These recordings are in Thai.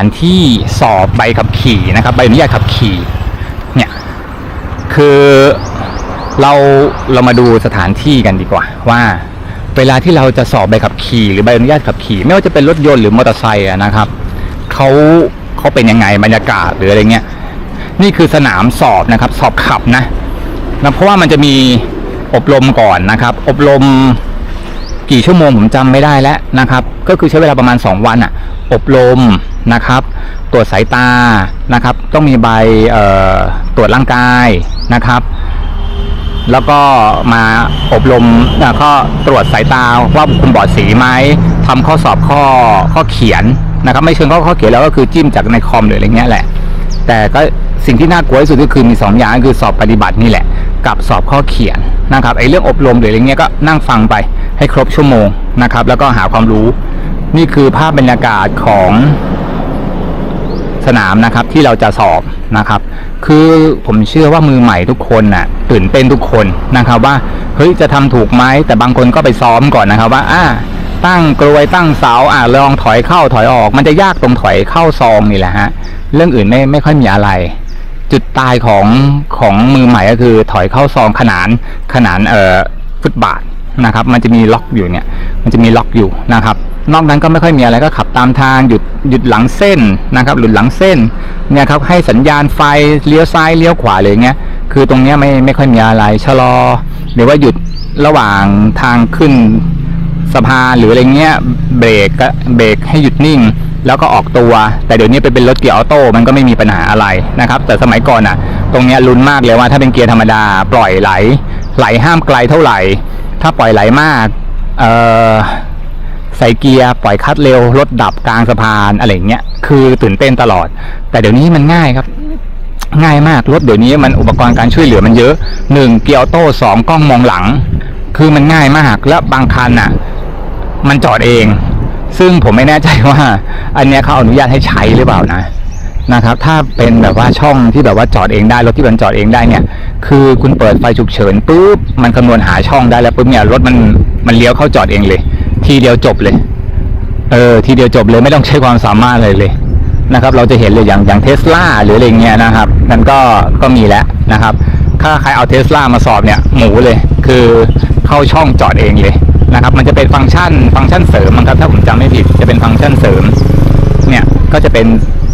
อันที่สอบใบขับขี่นะครับ ใบอนุญาตขับขี่เนี่ยคือเราเรามาดูสถานที่กันดีกว่า ว่าเวลาที่เราจะสอบใบขับขี่หรือใบอนุญาตขับขี่ ไม่ว่าจะเป็นรถยนต์หรือมอเตอร์ไซค์นะครับเขาเขาเป็นยังไงบรรยากาศหรืออะไรเงี้ยนี่คือสนามสอบนะครับ สอบขับนะนะเพราะว่ามันจะมีอบรมก่อนนะครับ อบรมกี่ชั่วโมงผมจำไม่ได้แล้วนะครับ ก็คือใช้เวลาประมาณ 2 วันอะอบรม นะครับ ตรวจสายตานะครับ ต้องมีใบตรวจร่างกายนะครับ แล้วก็มาอบรมแล้วก็ตรวจสายตาว่าคุณบอดสีไหมทำข้อสอบข้อข้อเขียนนะครับ ไม่เชิงข้อข้อเขียนแล้วก็คือจิ้มจากในคอมหรืออะไรเงี้ยแหละ แต่ก็สิ่งที่น่ากลัวที่สุดก็คือมีสองอย่างก็คือสอบปฏิบัตินี่แหละ กับสอบข้อเขียนนะครับไอ้เรื่องอบรมหรืออะไรเงี้ยก็นั่งฟังไปให้ครบชั่วโมงนะครับ แล้วก็หาความรู้นี่คือภาพบรรยากาศของ สนามนะครับที่เราจะสอบนะครับ คือผมเชื่อว่ามือใหม่ทุกคนน่ะตื่นเต้นทุกคนนะครับ ว่าเฮ้ยจะทำถูกไหมแต่บางคนก็ไปซ้อมก่อนนะครับว่าอ่าตั้งกลวยตั้งเสาอ่าลองถอยเข้าถอยออก มันจะยากตรงถอยเข้าซองนี่แหละฮะเรื่องอื่นไม่ไม่ค่อยมีอะไร จุดตายของของมือใหม่ก็คือถอยเข้าซองขนานขนานเอ่อฟุตบาทนะครับ มันจะมีล็อกอยู่เนี่ย มันจะมีล็อกอยู่นะครับ นอกนั้นก็ไม่ค่อยมีอะไรก็ขับตามทางหยุดหยุดหลังเส้นนะครับ หลุดหลังเส้นเนี่ยครับให้สัญญาณไฟเลี้ยวซ้ายเลี้ยวขวาเลยเงี้ยคือตรงเนี้ยไม่ไม่ค่อยมีอะไรชะลอ หรือว่าหยุดระหว่างทางขึ้นสะพานหรืออะไรเงี้ยเบรกก็เบรกให้หยุดนิ่ง แล้วก็ออกตัว แต่เดี๋ยวนี้ไปเป็นรถเกียร์ออโต้มันก็ไม่มีปัญหาอะไรนะครับ แต่สมัยก่อนอะ ตรงเนี้ยลุ้นมากเลยว่าถ้าเป็นเกียร์ธรรมดาปล่อยไหล ไหลห้ามไกลเท่าไหร่ ถ้าปล่อยไหลมากเอ่อ ใส่เกียร์ปล่อยคัดเร็วรถดับกลางสะพานอะไรเงี้ยคือตื่นเต้นตลอด แต่เดี๋ยวนี้มันง่ายครับ ง่ายมากรถเดี๋ยวนี้มันอุปกรณ์การช่วยเหลือมันเยอะหนึ่งเกียร์ออโต้สองกล้องมองหลัง คือมันง่ายมากและบางคันอะ มันจอดเอง ซึ่งผมไม่แน่ใจว่า อันเนี้ยเขาอนุญาตให้ใช้หรือเปล่านะนะครับ ถ้าเป็นแบบว่าช่องที่แบบว่าจอดเองได้รถที่มันจอดเองได้เนี่ย คือคุณเปิดไฟฉุกเฉินปุ๊บมันคำนวณหาช่องได้แล้วปุ๊บเนี่ยรถมันมันเลี้ยวเข้าจอดเองเลย ทีเดียวจบเลย เออ ทีเดียวจบเลยไม่ต้องใช้ความสามารถเลยเลยนะครับ เราจะเห็นเลยอย่างอย่างเทสลาหรืออะไรเงี้ยนะครับนั่นก็ก็มีแล้วนะครับ ถ้าใครเอาเทสลามาสอบเนี่ย หมูเลย คือเข้าช่องจอดเองเลยนะครับ มันจะเป็นฟังก์ชัน ฟังก์ชันเสริมมั้งครับถ้าผมจำไม่ผิดจะเป็นฟังก์ชันเสริม เนี่ยก็จะเป็น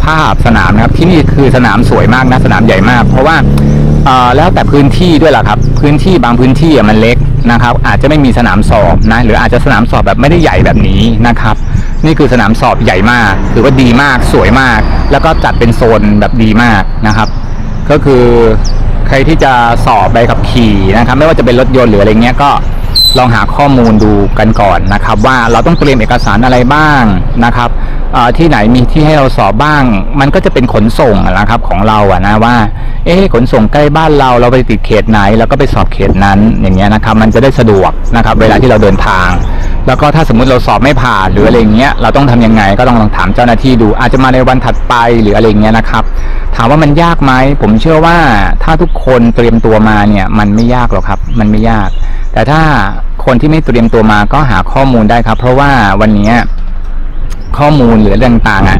ภาพสนามนะครับ ที่นี่คือสนามสวยมากนะสนามใหญ่มาก เพราะว่าแล้วแต่พื้นที่ด้วยล่ะครับ พื้นที่บางพื้นที่มันเล็ก นะครับ อาจจะไม่มีสนามสอบนะหรืออาจจะสนามสอบแบบไม่ได้ใหญ่แบบนี้นะครับ นี่คือสนามสอบใหญ่มากถือว่าดีมากสวยมาก แล้วก็จัดเป็นโซนแบบดีมากนะครับ ก็คือใครที่จะสอบใบขับขี่นะครับ ไม่ว่าจะเป็นรถยนต์หรืออะไรเงี้ยก็ ลองหาข้อมูลดูกันก่อนนะครับ ว่าเราต้องเตรียมเอกสารอะไรบ้างนะครับที่ไหนมีที่ให้เราสอบบ้าง มันก็จะเป็นขนส่งนะครับของเราอะนะว่า เอ๊ขนส่งใกล้บ้านเราเราไปติดเขตไหนเราก็ไปสอบเขตนั้นอย่างเงี้ยนะครับ มันจะได้สะดวกนะครับ เวลาที่เราเดินทาง แล้วก็ถ้าสมมุติเราสอบไม่ผ่านหรืออะไรเงี้ยเราต้องทำยังไงก็ต้องลองถามเจ้าหน้าที่ดู อาจจะมาในวันถัดไปหรืออะไรเงี้ยนะครับ ถามว่ามันยากไหมผมเชื่อว่าถ้าทุกคนเตรียมตัวมาเนี่ยมันไม่ยากหรอกครับ มันไม่ยาก แต่ถ้าคนที่ไม่เตรียมตัวมาก็หาข้อมูลได้ครับ เพราะว่าวันนี้ข้อมูลหรือเรื่องต่างๆอะ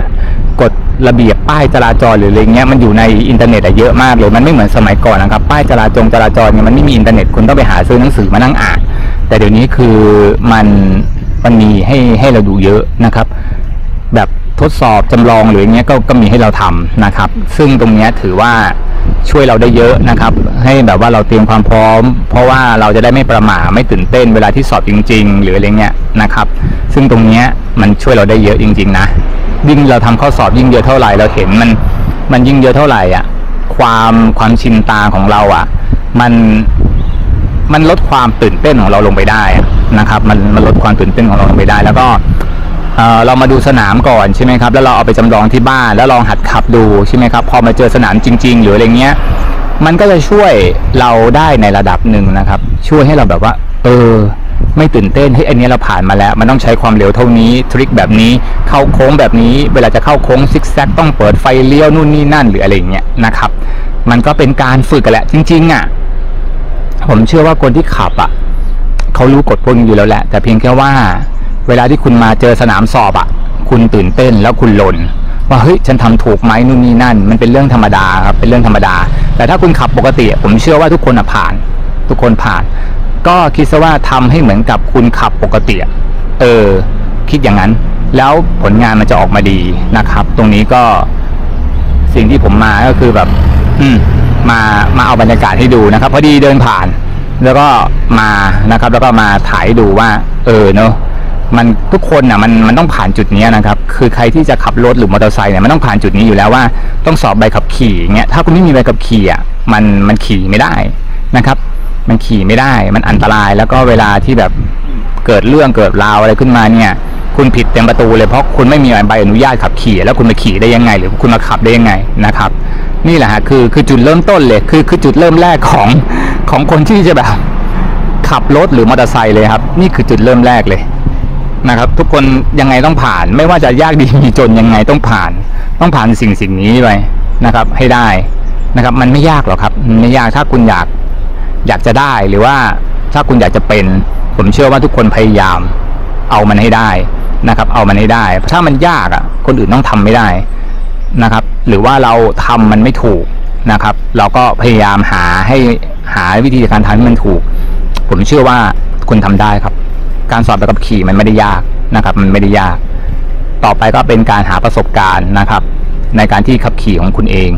กฎระเบียบป้ายจราจรหรืออะไรเงี้ยมันอยู่ในอินเทอร์เน็ตอะเยอะมากเลยมันไม่เหมือนสมัยก่อนนะครับ ป้ายจราจรจราจรเนี่ยมันไม่มีอินเทอร์เน็ตคุณต้องไปหาซื้อหนังสือมานั่งอ่านแต่เดี๋ยวนี้คือมันมันมีให้ให้เราดูเยอะนะครับ แบบทดสอบจำลองหรืออย่างเงี้ยก็ก็มีให้เราทำนะครับ ซึ่งตรงเนี้ยถือว่า ช่วยเราได้เยอะนะครับ ให้แบบว่าเราเตรียมความพร้อม เพราะว่าเราจะได้ไม่ประหม่าไม่ตื่นเต้นเวลาที่สอบจริง ๆ หรืออะไรเงี้ยนะครับ ซึ่งตรงเนี้ยมันช่วยเราได้เยอะจริง ๆ นะยิ่งเราทำข้อสอบยิ่งเยอะเท่าไหร่เราเห็นมันมันยิ่งเยอะเท่าไหร่อะความความชินตาของเราอะ มันมันลดความตื่นเต้นของเราลงไปได้นะครับ มันมันลดความตื่นเต้นของเราลงไปได้ แล้วก็ เเรามาดูสนามก่อนใช่ไหมครับแล้วเราเอาไปจำลองที่บ้านแล้วลองหัดขับดูใช่ไหมครับพอมาเจอสนามจริง ๆ หรืออะไรเงี้ยมันก็จะช่วยเราได้ในระดับหนึ่งนะครับ ช่วยให้เราแบบว่า เออ ไม่ตื่นเต้นให้ยอันนี้เราผ่านมาแล้ว มันต้องใช้ความเร็วเท่านี้ทริคแบบนี้เข้าโค้งแบบนี้ เวลาจะเข้าโค้งซิกแซกต้องเปิดไฟเลี้ยวนู่นนี่นั่นหรืออะไรเงี้ยนะครับ มันก็เป็นการฝึกกันแหละ จริง ๆ อะ ผมเชื่อว่าคนที่ขับอะเขารู้กฎพวกนี้อยู่แล้วแหละ แต่เพียงแค่ว่า เวลาที่คุณมาเจอสนามสอบอะ คุณตื่นเต้นแล้วคุณหล่นว่าเฮ้ยฉันทำถูกไหมนู่นนี่นั่น มันเป็นเรื่องธรรมดาครับเป็นเรื่องธรรมดา แต่ถ้าคุณขับปกติ ผมเชื่อว่าทุกคนอะผ่าน ทุกคนผ่าน ก็คิดซะว่าทำให้เหมือนกับคุณขับปกติเออ คิดอย่างนั้น แล้วผลงานมันจะออกมาดีนะครับ ตรงนี้ก็สิ่งที่ผมมาก็คือแบบ อืมมามาเอาบรรยากาศให้ดูนะครับพอดีเดินผ่าน แล้วก็มานะครับ แล้วก็มาถ่ายดูว่า เออเนอะ มันทุกคนน่ะมันมันต้องผ่านจุดนี้นะครับคือใครที่จะขับรถหรือมอเตอร์ไซค์เนี่ยมันต้องผ่านจุดนี้อยู่แล้วว่าต้องสอบใบขับขี่เงี้ยถ้าคุณไม่มีใบขับขี่อะมันมันขี่ไม่ได้นะครับ มันขี่ไม่ได้มันอันตรายแล้วก็เวลาที่แบบเกิดเรื่องเกิดราวอะไรขึ้นมาเนี่ย คุณผิดเต็มประตูเลยเพราะคุณไม่มีใบอนุญาตขับขี่ แล้วคุณมาขี่ได้ยังไง หรือคุณมาขับได้ยังไงนะครับ นี่แหละฮะคือคือจุดเริ่มต้นเลยคือคือจุดเริ่มแรกของของคนที่จะแบบขับรถหรือมอเตอร์ไซค์เลยครับ นี่คือจุดเริ่มแรกเลย นะครับ ทุกคนยังไงต้องผ่าน ไม่ว่าจะยากดีมีจนยังไงต้องผ่าน ต้องผ่านสิ่งสิ่งนี้ไปนะครับ ให้ได้นะครับ มันไม่ยากหรอกครับไม่ยากถ้าคุณอยากอยากจะได้หรือว่าถ้าคุณอยากจะเป็น ผมเชื่อว่าทุกคนพยายาม เอามันให้ได้นะครับ เอามันให้ได้ ถ้ามันยากอะ คนอื่นต้องทำไม่ได้นะครับ หรือว่าเราทำมันไม่ถูกนะครับ เราก็พยายามหาให้หาวิธีการทำให้มันถูก ผมเชื่อว่าคุณทำได้ครับ การสอบแบบขับขี่มันไม่ได้ยากนะครับ มันไม่ได้ยาก ต่อไปก็เป็นการหาประสบการณ์นะครับ ในการที่ขับขี่ของคุณเอง